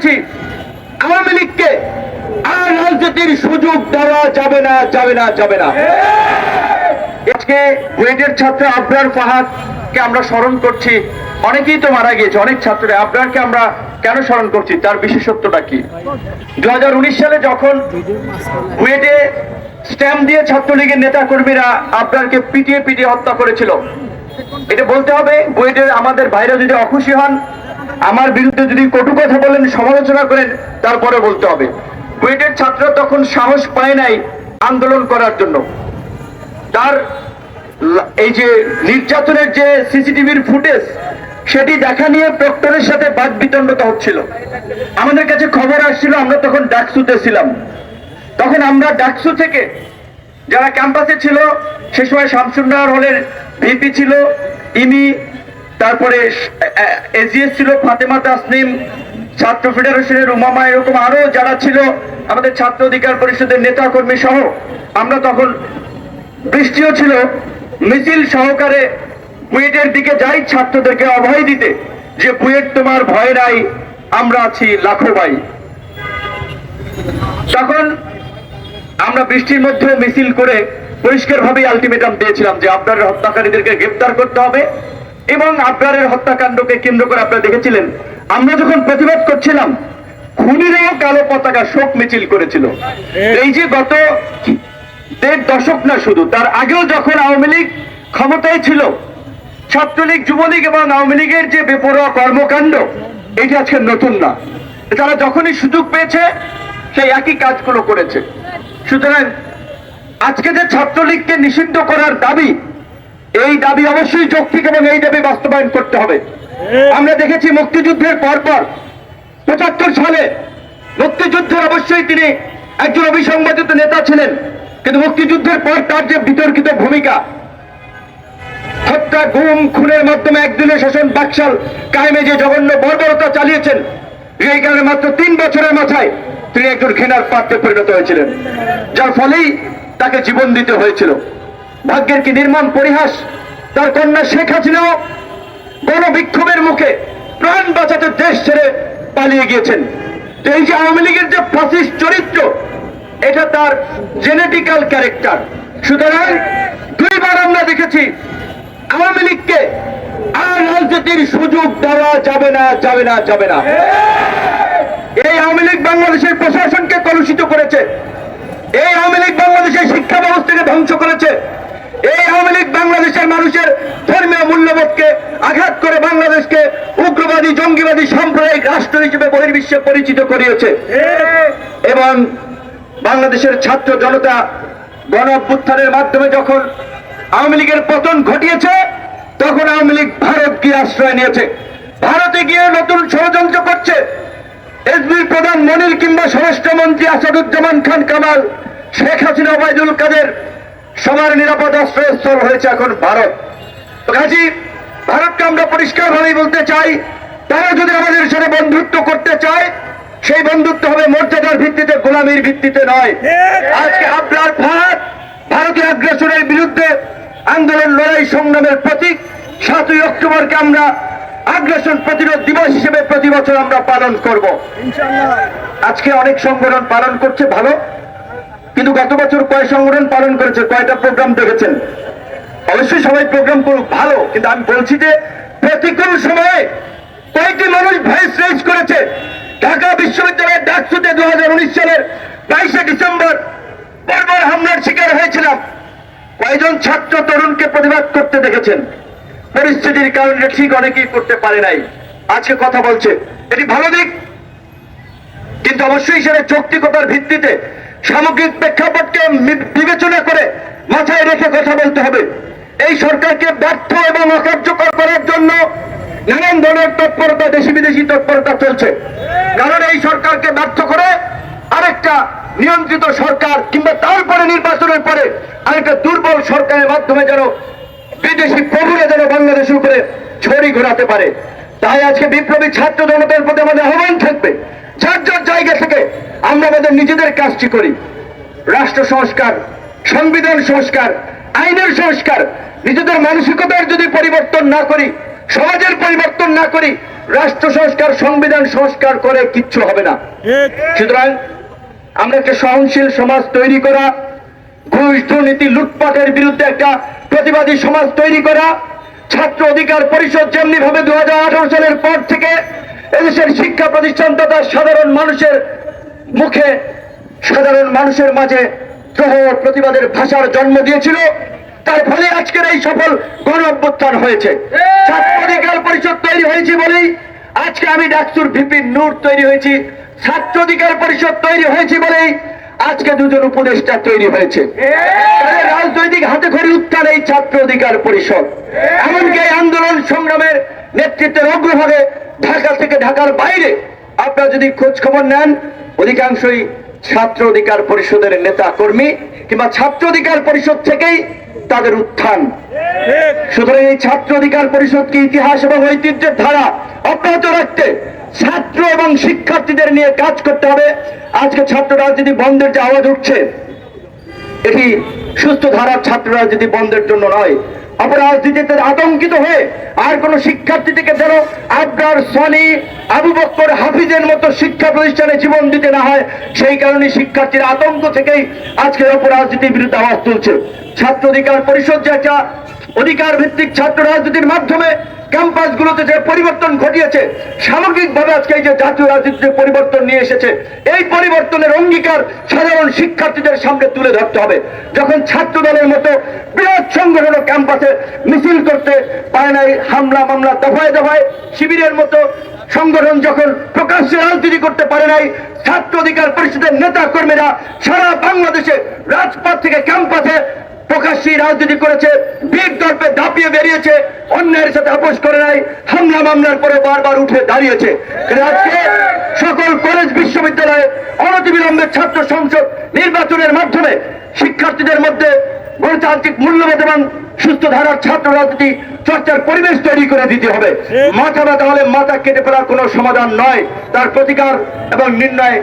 দেখেছি আওয়ামী লীগকে আর রাজনীতির সুযোগ দেওয়া যাবে না যাবে না যাবে না। আজকে বুয়েটের ছাত্র আবরার ফাহাদকে আমরা স্মরণ করছি। অনেকেই তো মারা গিয়েছে, অনেক ছাত্ররা। আবরারকে আমরা কেন স্মরণ করছি? তার বিশেষত্বটা কি? দু হাজার উনিশ সালে যখন বুয়েটে স্ট্যাম্প দিয়ে ছাত্রলীগের নেতা কর্মীরা আবরারকে পিটিয়ে পিটিয়ে হত্যা করেছিল, এটা বলতে হবে বুয়েটের আমাদের বাইরে যদি অখুশি হন আমার বিরুদ্ধে যদি কটু কথা বলেন, সমালোচনা করেন, তারপরে বলতে হবে। বুয়েটের ছাত্র তখন সাহস পায় নাই আন্দোলন করার জন্য। তার এই যে নির্যাতনের যে সিসিটিভির ফুটেজ, সেটি দেখা নিয়ে প্রক্টরের সাথে বাদ বিতণ্ডতা হচ্ছিল। আমাদের কাছে খবর আসছিল, আমরা তখন ডাকসুতে ছিলাম। তখন আমরা ডাকসু থেকে যারা ক্যাম্পাসে ছিল, সে সময় শামসুন্নাহর হলের ভিপি ছিল ইমি তারপরে এজিএস ছিল ফাতেমা তাসনিম, ছাত্র ফেডারেশনের উমামা, এরকম আরও যারা ছিল, আমাদের ছাত্র অধিকার পরিষদের নেতা কর্মী সহ, আমরা তখন বৃষ্টিও ছিল, মিছিল সহকারে বুয়েটের দিকে যাই ছাত্রদেরকে অভয় দিতে, যে বুয়েট তোমার ভয় নাই, আমরা আছি লাখো ভাই। তখন আমরা বৃষ্টির মধ্যে মিছিল করে পরিষ্কারভাবে আলটিমেটাম দিয়েছিলাম যে আপনার হত্যাকারীদেরকে গ্রেপ্তার করতে হবে। এবং আবরারের হত্যাকাণ্ডকে কেন্দ্র করে আপনারা দেখেছিলেন। আমরা যখন প্রতিবাদ করছিলাম খুনিরাও কালো পতাকা শোক মিছিল করেছিল। এই যে গত দেড় দশক না শুধু তার আগেও যখন আওয়ামী লীগ ক্ষমতায় ছিল ছাত্রলীগ যুবলীগ এবং আওয়ামী লীগের যে বেপরোয়া কর্মকাণ্ড এটি আজকে নতুন না। তারা যখনই সুযোগ পেয়েছে সেই একই কাজগুলো করেছে। সুতরাং আজকে যে ছাত্রলীগকে নিষিদ্ধ করার দাবি এই দাবি অবশ্যই যৌক্তিক এবং এই দাবি বাস্তবায়ন করতে হবে। আমরা দেখেছি মুক্তিযুদ্ধের পরপর পঁচাত্তর সালে মুক্তিযুদ্ধের অবশ্যই তিনি একজন অবিসংবাদিত নেতা ছিলেন কিন্তু মুক্তিযুদ্ধের পর তার যে বিতর্কিত ভূমিকা হত্যা গুম খুনের মাধ্যমে একদিনের শাসন বাকশাল কায়েমে যে জঘন্য বর্বরতা চালিয়েছেন এই কারণে মাত্র তিন বছরের মাথায় তিনি একজন ঘৃণার পাত্রে পরিণত হয়েছিলেন যার ফলেই তাকে জীবন দিতে হয়েছিল। ভাগ্যের কি নির্মম পরিহাস? তার কন্যা শেখ হাসিনাও গণবিক্ষোভের মুখে প্রাণ বাঁচাতে দেশ ছেড়ে পালিয়ে গিয়েছেন। এই যে আওয়ামী লীগের যে ফাসিস্ট চরিত্র, এটা তার জেনেটিক্যাল ক্যারেক্টার সুতরাং দুইবার আমরা দেখেছি, আওয়ামী লীগকে আর রাজনীতির সুযোগ দেওয়া যাবে না যাবে না যাবে না। এই আওয়ামী লীগ বাংলাদেশের প্রশাসনকে কলুষিত করেছে। এই আওয়ামী লীগ বাংলাদেশের শিক্ষা ব্যবস্থাকে ধ্বংস করেছে। এই আওয়ামী লীগ বাংলাদেশের মানুষের ধর্মীয় মূল্যবোধকে আঘাত করে বাংলাদেশকে উগ্রবাদী, জঙ্গিবাদী সাম্প্রদায়িক রাষ্ট্র হিসেবে বহির্বিশ্বে পরিচিত করিয়েছে। এবং বাংলাদেশের ছাত্র জনতা গণ মাধ্যমে যখন আওয়ামী লীগের পতন ঘটিয়েছে, তখন আওয়ামী লীগ ভারত গিয়ে আশ্রয় নিয়েছে। ভারতে গিয়ে নতুন ষড়যন্ত্র করছে। এসবির প্রধান মনির কিংবা স্বরাষ্ট্রমন্ত্রী আসাদুজ্জামান খান কামাল, শেখ হাসিনা, ওবায়দুল কাদের সবার নিরাপদ আশ্রয়স্থল হয়েছে এখন ভারত। তো কাজী ভারতকে আমরা পরিষ্কারভাবেই বলতে চাই তারা যদি আমাদের সাথে বন্ধুত্ব করতে চায় সেই বন্ধুত্ব হবে মর্যাদার ভিত্তিতে গোলামীর ভিত্তিতে নয়। আজকে আপনার ভারত ভারতীয় আগ্রাসনের বিরুদ্ধে আন্দোলন লড়াই সংগ্রামের প্রতীক সাতই অক্টোবরকে আমরা আগ্রাসন প্রতিরোধ দিবস হিসেবে প্রতি বছর আমরা পালন করব। আজকে অনেক সংগঠন পালন করছে ভালো কিন্তু গত বছর কয় সংগঠন পালন করেছে, কয়টা প্রোগ্রাম দেখেছেন? অবশ্যই সবাই প্রোগ্রাম করুক, ভালো, কিন্তু আমি বলছি যে প্রতিকূল সময়ে কয়েকটি মানুষ ভয়েস রেজ করেছে। ঢাকা বিশ্ববিদ্যালয়ের ডাকসুতে দু সালের বাইশে ডিসেম্বর বর্বর হামলার শিকার হয়েছিলাম। কয়জন ছাত্র তরুণকে প্রতিবাদ করতে দেখেছেন? পরিস্থিতির কারণে ঠিক অনেকেই করতে পারে নাই। আজকে কথা বলছে। এটি ভালো দিক, কিন্তু অবশ্যই সেটা যৌক্তিকতার ভিত্তিতে সামগ্রিক প্রেক্ষাপটকে বিবেচনা করে মাথায় রেখে কথা বলতে হবে। এই সরকারকে ব্যর্থ এবং অকার্যকর করার জন্য নানান ধরনের তৎপরতা, দেশি বিদেশি তৎপরতা চলছে। কারণ এই সরকারকে ব্যর্থ করে আরেকটা নিয়ন্ত্রিত সরকার কিংবা তারপরে নির্বাচনের পরে আরেকটা দুর্বল সরকারের মাধ্যমে যেন বিদেশি প্রভুরা যেন বাংলাদেশের উপরে ছড়ি ঘোরাতে পারে। তাই আজকে বিপ্লবী ছাত্র জনতার প্রতি আমাদের আহ্বান থাকবে যার যার জায়গা থেকে আমরা আমাদের নিজেদের কাজটি করি। রাষ্ট্র সংস্কার, সংবিধান সংস্কার, আইনের সংস্কার, নিজেদের মানসিকতার যদি পরিবর্তন না করি, সমাজের পরিবর্তন না করি, রাষ্ট্র সংস্কার, সংবিধান সংস্কার করে কিচ্ছু হবে না। সুতরাং আমরা একটা সহনশীল সমাজ তৈরি করা ঘুষ দুর্নীতি লুটপাটের বিরুদ্ধে একটা প্রতিবাদী সমাজ তৈরি করা, ছাত্র অধিকার পরিষদ যেমনি ভাবে দু হাজার আঠারো সালের পর থেকে এদেশের শিক্ষা প্রতিষ্ঠান তথা সাধারণ মানুষের মুখে সাধারণ মানুষের মাঝে দ্রোহ ও প্রতিবাদের ভাষার জন্ম দিয়েছিল। তার ফলে আজকের এই সফল গণ অভ্যুত্থান হয়েছে। ছাত্র অধিকার পরিষদ তৈরি হয়েছে বলেই আজকে আমি ডাকসুর ভিপি নূর তৈরি হয়েছি। ছাত্র অধিকার পরিষদ তৈরি হয়েছে বলেই আজকে দুজন উপদেষ্টা তৈরি হয়েছে। রাজনৈতিক হাতে খড়ি উত্থান এই ছাত্র অধিকার পরিষদ। এমনকি আন্দোলন সংগ্রামের নেতৃত্বের অগ্রভাগে ঢাকা থেকে ঢাকার বাইরে। আপনারা যদি খোঁজ খবর নেন, অধিকাংশই ছাত্র অধিকার পরিষদের নেতা কর্মী কিংবা ছাত্র অধিকার পরিষদ থেকেই তাদের উত্থান। সুতরাং এই ছাত্র অধিকার পরিষদকে ইতিহাস এবং ঐতিহ্যের ধারা অব্যাহত রাখতে ছাত্র এবং শিক্ষার্থীদের নিয়ে কাজ করতে হবে? আজকে ছাত্র রাজনীতি বন্ধের যে আওয়াজ উঠছে, এটি সুস্থ ধারার ছাত্র রাজনীতি বন্ধের জন্য নয়। অপরাজনীতিতে আতঙ্কিত হয়ে আর কোন শিক্ষার্থী থেকে যেন আবরার সনি আবু বক্কর হাফিজের মতো শিক্ষা প্রতিষ্ঠানে জীবন দিতে না হয়, সেই কারণে শিক্ষার্থীর আতঙ্ক থেকেই আজকে অপরাজনীতির বিরুদ্ধে আওয়াজ তুলছে। ছাত্র অধিকার পরিষদ যে একটা অধিকার ভিত্তিক ছাত্র রাজনীতির মাধ্যমে ক্যাম্পাসগুলোতে যে পরিবর্তন ঘটিয়েছে, সামগ্রিকভাবে আজকে এই যে জাতীয় রাজনীতিতে পরিবর্তন নিয়ে এসেছে, এই পরিবর্তনের অঙ্গীকার সাধারণ শিক্ষার্থীদের সামনে তুলে ধরতে হবে। যখন ছাত্র দলের মতো বৃহৎ সংগঠন ক্যাম্পাসে মিছিল করতে পারে নাই, হামলা, মামলা, দফায় দফায় শিবিরের মতো সংগঠন যখন প্রকাশ্যে রাজনীতি করতে পারে নাই, ছাত্র অধিকার পরিষদের নেতা কর্মীরা সারা বাংলাদেশে রাজপথ থেকে ক্যাম্পাসে প্রকাশ্যে রাজনীতি করেছে, বীর দর্পে দাপিয়ে বেরিয়েছে অন্যের সাথে আপোষ করে নাই, হামলা, মামলার পরে বারবার উঠে দাঁড়িয়েছে। আজকে সকল কলেজ, বিশ্ববিদ্যালয়ে অনতিবিলম্বে ছাত্র সংসদ নির্বাচনের মাধ্যমে শিক্ষার্থীদের মধ্যে গণতান্ত্রিক মূল্যবোধ এবং সুস্থ ধারার ছাত্র রাজনীতি চর্চার পরিবেশ তৈরি করে দিতে হবে। মাথা ব্যথা হলে মাথা কেটে ফেলার কোনো সমাধান নয়। তার প্রতিকার এবং নির্ণয়